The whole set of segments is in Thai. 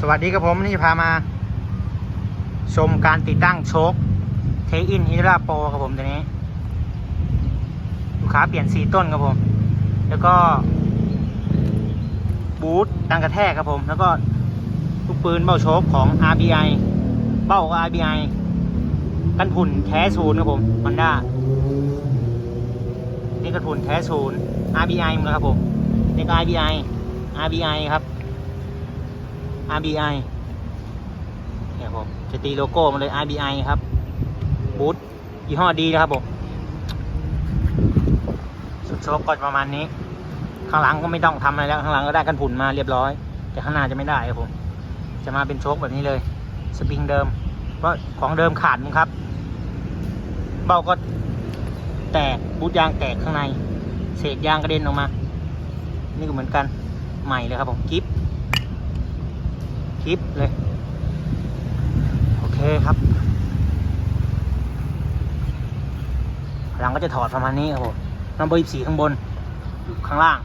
สวัสดีครับผมนี่จะพามา ชมการติดตั้งโชคเทอินอิราโปครับผมตัวนี้ ลูกค้าเปลี่ยนสีต้นครับผม แล้วก็ บูทดังกระแทกครับผม แล้วก็ลูกปืนเบ้าโชคของ RBI เบ้าก็ RBI กันผุ่นแท้ศูนย์ครับผมฮอนด้านี่กระถุนแท้ศูนย์ RBI เหมือนกันครับผมนี่ก็ RBI RBI ครับ RBI เนี่ยผมจะตีโลโก้มาเลย RBI ครับ บูทยี่ห้อดีนะครับผมสุดโชคก็ประมาณนี้ ข้างหลังก็ไม่ต้องทำอะไรแล้ว ข้างหลังก็ได้กันผุนมาเรียบร้อย แต่ข้างหน้าจะไม่ได้ครับผม จะมาเป็นโชคแบบนี้เลย สปริงเดิม เพราะของเดิมขาดมั้งครับ เบ้าก็แตกบูทยางแตกข้างใน เศษยางกระเด็นออกมา นี่ก็เหมือนกันใหม่เลยครับผมกิฟ กิฟเลย โอเคครับหลังก็จะถอดประมาณนี้ครับผมนัมเบอร์สีข้างบนอยู่ข้างล่าง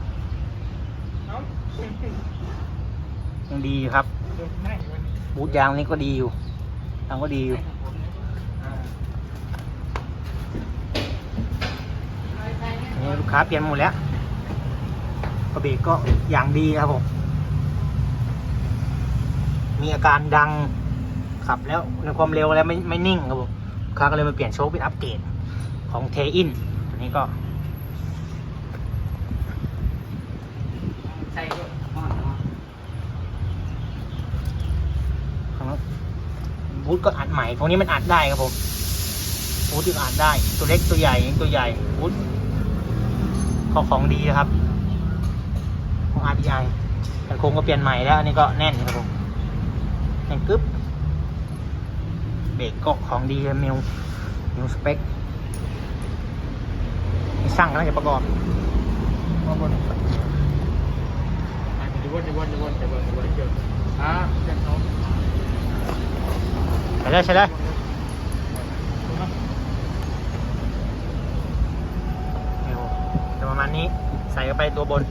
ยังดีครับ บูทยางนี่ก็ดีอยู่ยางก็ดีอยู่นี่ลูกค้าเปลี่ยนหมดแล้วกระเบรกก็อย่างดีครับผม มีอาการดังขับแล้วในความเร็วแล้วไม่ไม่นิ่งครับผมค้าก็เลยมาเปลี่ยนโชคเป็นอัปเกรดของเทอินอันนี้ก็ใช่ด้วยอ่อนเนาะของบูทก็อัดใหม่ตรงนี้มันอัดได้ครับผมบูทที่อัดได้ ตัวเล็กตัวใหญ่ตัวใหญ่บูทของของดีนะครับ ของ RDI กันโครงก็เปลี่ยนใหม่แล้วอันนี้ก็แน่นครับผม แน่นกึ๊บเบรกก็ของดีเลยมิวมิวสเปคนี่ช่างกำลังจะประกอบมาบนอะดูวนดูวนดูวนดูวนดูวนเกี่ยวอะเจ็บท้องใช่ได้ใช่ได้นี่ผมจะประมาณนี้ใส่เข้าไปตัวบน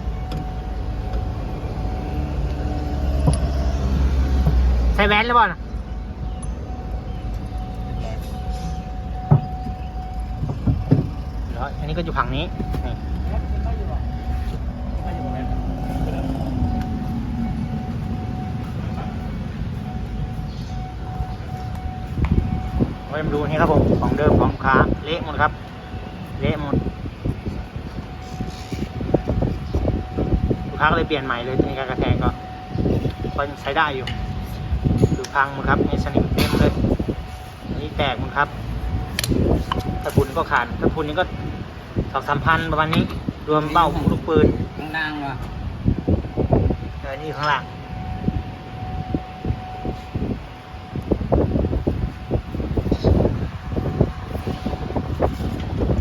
ส่แว่นหรือเปล่าน่ะแล้วอันนี้ก็อยู่ฝั่งนี้นี่ไว้มาดูนี่ครับผมของเดิมของค้าเละหมดครับเละหมดลูกค้าก็เลยเปลี่ยนใหม่เลยในการกระแทกก็ยังใช้ได้อยู่ พังหมดครับนี่สนิมเต็มเลยอันนี้แตกหมดครับตะพุนก็ขาดตะพุนนี่ก็สองสามพันประมาณนี้ รวมเบ้าลูกปืนข้างล่างว่ะเออนี่อยู่ข้างล่าง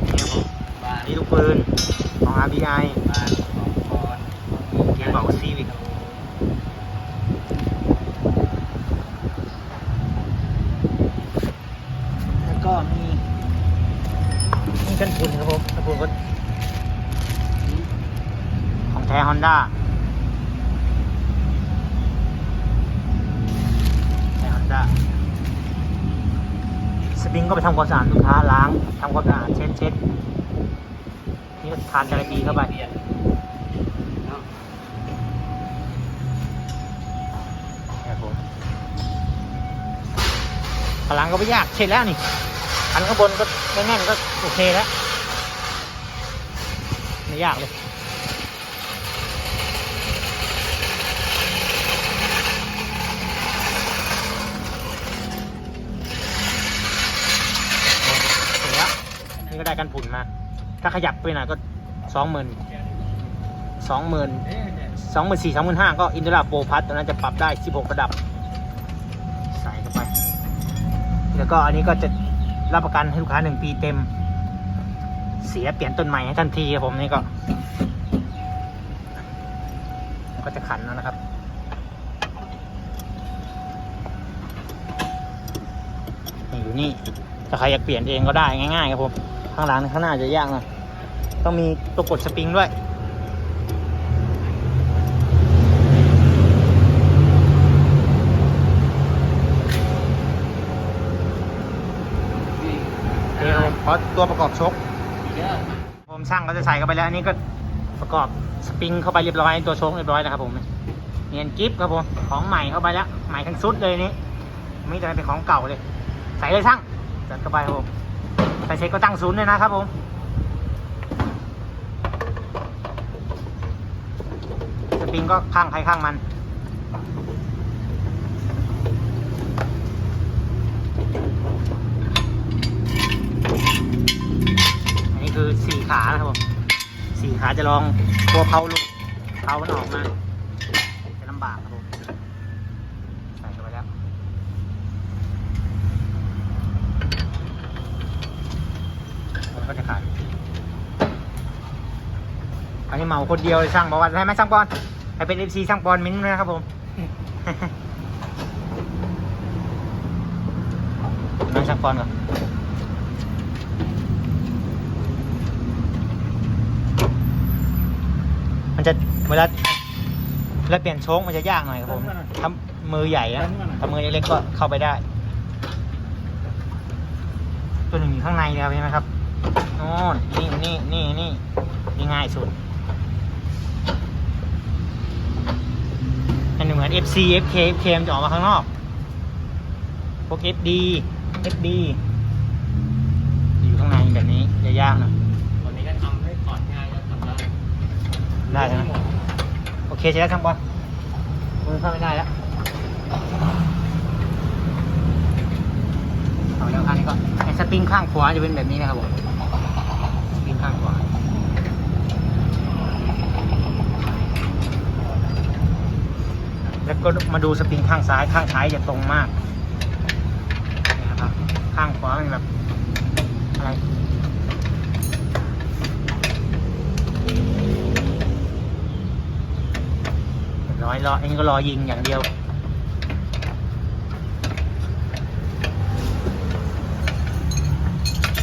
นี่ครับผมบ้านนี่ลูกปืนของ RBI บ้านของคอนเกียร์บอกซีวิก็มีนี่กันฝุ่นครับผมกันฝุ่นก็ของแท้ฮอนด้าแท้ฮอนด้าสปริงก็ไปทำความสะอาดลูกค้าล้างทำความสะอาดเช็ดเช็ดนี่ก็ทานจาระบีเข้าไปครับผมพลังก็ไม่ยากเสร็จแล้วนี่ อันข้างบนก็แน่นก็โอเคแล้วไม่ยากเลยนี่ก็ได้กันผุนมา ถ้าขยับไปหน่อยก็สองหมื่นสองหมื่นสองหมื่นสี่สองหมื่นห้าก็อินทร์โปรพัทตัวนั้นจะปรับได้สิบหกระดับ ใส่เข้าไป แล้วก็อันนี้ก็จะ รับประกันให้ลูกค้าหนึ่งปีเต็ม เสียเปลี่ยนต้นใหม่ให้ทันทีครับผมนี่ก็ก็จะขันแล้วนะครับอยู่นี่ถ้าใครอยากเปลี่ยนเองก็ได้ง่ายๆครับผม ข้างหลังข้างหน้าจะยากน่อยต้องมีตัวกดสปริงด้วย ราะตัวประกอบชกผมช่างก็จะใส่เข้าไปแล้วอันนี้ก็ประกอบสปริงเข้าไปเรียบร้อยตัวชคเรียบร้อยแล้วครับผมเนียนกิฟครับผมของใหม่เข้าไปแล้วใหม่ทั้งชุดเลยนี่ไม่จะเป็นของเก่าเลย ใส่เลยช่างจัดเข้าไปครับผมใส่เช็คก็ตั้งศูนย์เลยนะครับผมสปริงก็ข้างใครข้างมัน อันนี้คือสี่ ขานะครับผมสี่ขาจะลองตัวเพาลุกเพามันออกมาจะลำบากครับผมใส่เข้าไปแล้วมันก็จะขาดอันนี้เหมาคนเดียวเลยช่างบอกว่าให้ไหมช่างบอลให้เป็นเอฟซีช่างบอลมิ้นท์นะครับผมนั่งช่างบอลก่อน มันจะเวลาเวลาเปลี่ยนโชคมันจะยากหน่อยครับผมถ้ามือใหญ่อะถ้ามือเล็กๆก็เข้าไปได้ ตัวหนึ่งอยู่ข้างในนะครับใช่ไหมครับโน่นนี่นี่นี่นี่นี่ง่ายสุดอันนี้เหมือน FC FK FK มันจะออกมาข้างนอกพวก FD FD อยู่ข้างในแบบนี้จะยากหน่อย วันนี้ก็ทำให้ถอดง่ายแล้วทำได้ ได้ใช่ไหมโอเคใช่แล้วช่างบอลมือเข้าไม่ได้แล้วเอาแล้วคันนี้ก็ไอ้สปริงข้างขวาจะเป็นแบบนี้นะครับผมสปริงข้างขวาแล้วก็มาดูสปริงข้างซ้ายข้างซ้ายจะตรงมากนี่นะครับข้างขวาเป็นแบบอะไร ร้อยรออันนี้ก็รอยิงอย่างเดียว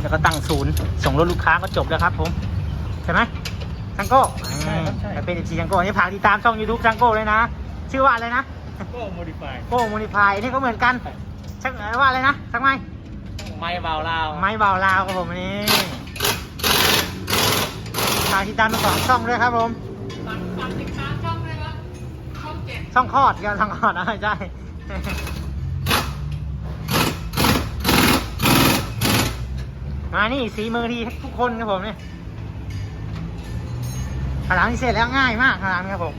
แล้วก็ตั้งศูนย์ ส่งรถลูกค้าก็จบแล้วครับผม ใช่ไหมชังโก้ใช่ครับใช่ไปเป็นชีชังโก้อันนี้ฝากติดตามช่อง YouTube ชังโก้เลยนะ ชื่อว่าอะไรนะ ก็โมดิฟายโก้มูนิพายนี่ก็เหมือนกันชักว่าอะไรนะชักไม้ไม่เบาลาวไม้เบาลาวครับผมอันนี้ฝากติดตามทั้งสองช่องด้วยครับผมฝากฝากติดตามช่องด้วยครับ ช่องคลอดก็ช่องคลอดนะใช่มานี่สีมือทีทุกคนครับผมเนี่ยขาลังนี่เสร็จแล้วง่ายมากขาลังครับผม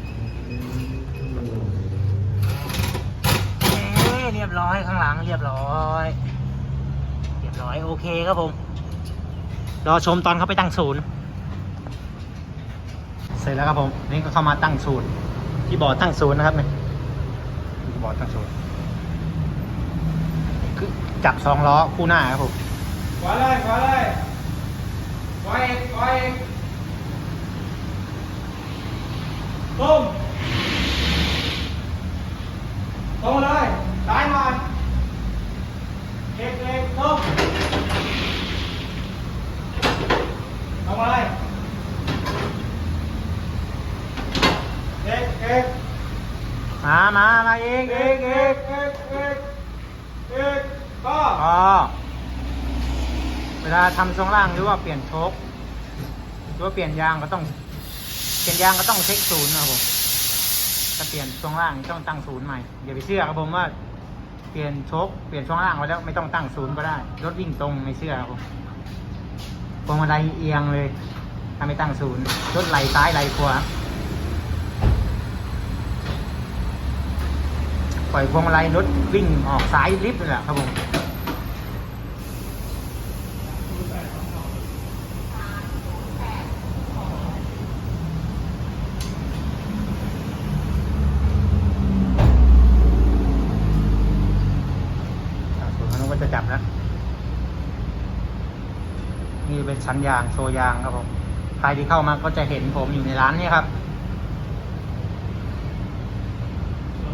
เอ๊ะเรียบร้อยข้างหลังเรียบร้อย เรียบร้อยโอเคครับผม รอชมตอนเขาไปตั้งศูนย์ เสร็จแล้วครับผม นี่ก็เข้ามาตั้งศูนย์ ที่บอร์ดตั้งศูนย์นะครับเนี่ยที่บอร์ดตั้งศูนย์คือจับสองล้อคู่หน้าครับผมขวาเลยขวาเลยขวาอีกขวาอีกตรงตรงเลยซ้ายมาเล็กเล็กตรงตรงเลยเล็กเล็ก มามามาเองเองเอง เอกเอกเอกก็ อ๋อ เวลาทำช่วงล่างหรือว่าเปลี่ยนโชคหรือว่าเปลี่ยนยางก็ต้อง เปลี่ยนยางก็ต้องเช็คศูนย์นะครับผมถ้าเปลี่ยนช่วงล่างต้องตั้งศูนย์ใหม่อย่าไปเชื่อครับผมว่าเปลี่ยนโชคเปลี่ยนช่วงล่างไว้แล้วไม่ต้องตั้งศูนย์ก็ได้รถวิ่งตรงไม่เชื่อครับผมพวงมาลัยเอียงเลยถ้าไม่ตั้งศูนย์รถไหลซ้ายไหลขวาปล่อยพวงมาลัยรถวิ่งออกซ้ายลิฟต์เลยแหละครับผม อ่าส่ วนทางนู้นก็จะจับแล้วนี่เป็นชั้นยางโชว์ยางครับผม ใครที่เข้ามาก็จะเห็นผมอยู่ในร้านนี้ครับ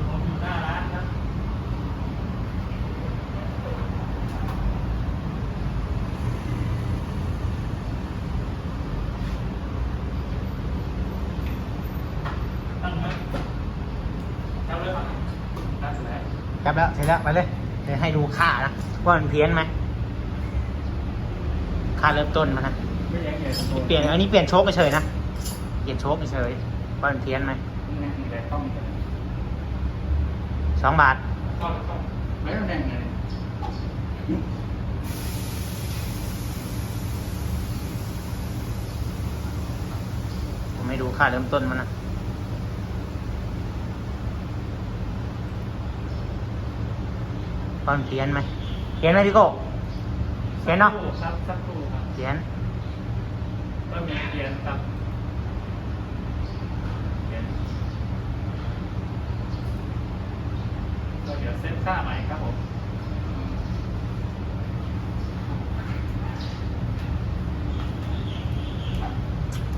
ผมอยู่หน้าร้านครับตั้งไหมจำเลยป่ะตั้งเสร็จแล้วจับแล้วเสร็จแล้วไปเลย เดี๋ยวให้ดูค่านะว่ามันเพี้ยนไหมคค่าเริ่มต้นมันนะไม่ยังไงเปลี่ยนอันนี้เปลี่ยนโชคเฉยๆนะเปลี่ยนโชคเฉยๆว่ามันเพี้ยนไหมนี่ไงมีอะไรต้องมีอะไรสองบาทต้องต้องไม่ต้องแดงไงผมไม่ดูค่าเริ่มต้นมันนะ ว่ามันเพี้ยนไหมเพี้ยนไหมพี่โก้เพี้ยนเนาะครับสักครู่ครับเพี้ยนก็มีเรียนครับเรียนก็เดี๋ยวเซตค่าใหม่ครับผม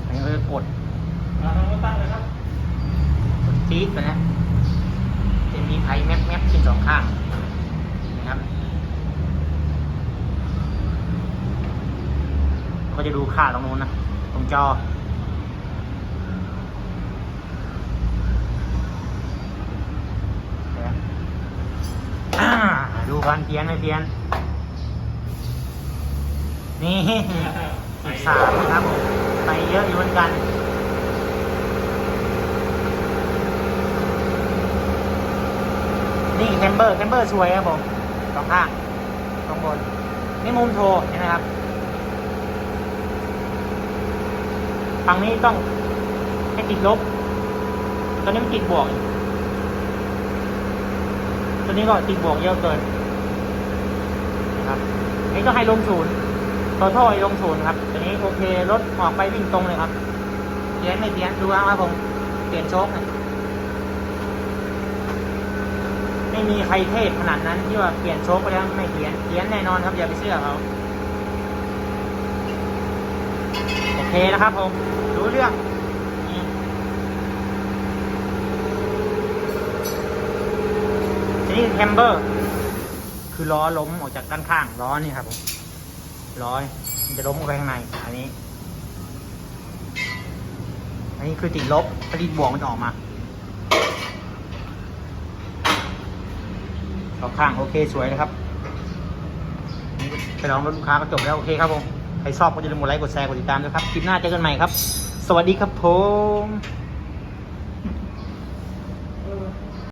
อันนี้ก็จะกด มาทางโน้นตั้งเลยครับ กดจี๊ดไปนะจะมีไพ่แมปแมปขึ้นสองข้างนะครับก็จะดู ค่าตรงนู้นนะตรงจอ ดูกันเพี้ยนไม่เพี้ยน นี่สิบสามครับผมไปเยอะอยู่เหมือนกันนี่แคมเบอร์แคมเบอร์สวยครับผมสองข้างตรงบน นี่มุมโทรเห็นไหมครับ ฝั่งนี้ต้องให้ติดลบ ตอนนี้มันติดบวกตัวนี้ก็ติดบวกเยอะเกินนะครับนี้ก็ให้ลงศูนย์ตัวท่อให้ลงศูนย์ครับตัวนี้โอเครถออกไปวิ่งตรงเลยครับเียนไม่เียนดูเอาครับผมเปลี่ยนโชคไม่มีใครเทพขนาดนั้นที่ว่าเปลี่ยนโชคไปแล้วไม่เขียนเขียนแน่นอนครับอย่าไปเชื่อเขา โอเคนะครับผม รู้เรื่องนี่นี่แคมเบอร์ คือล้อล้มออกจากด้านข้างล้อนี่ครับผมล้อมันจะล้มออกไปข้างใน อันนี้ อันนี้คือติดลบผลิตบวกมันจะออกมาสองข้างโอเคสวยเลยครับไปลองรถลูกค้าก็จบแล้ว โอเคครับผม ชอบก็อย่าลืมกดไลค์กดแชร์กดติดตามด้วยครับคลิปหน้าเจอกันใหม่ครับ สวัสดีครับผม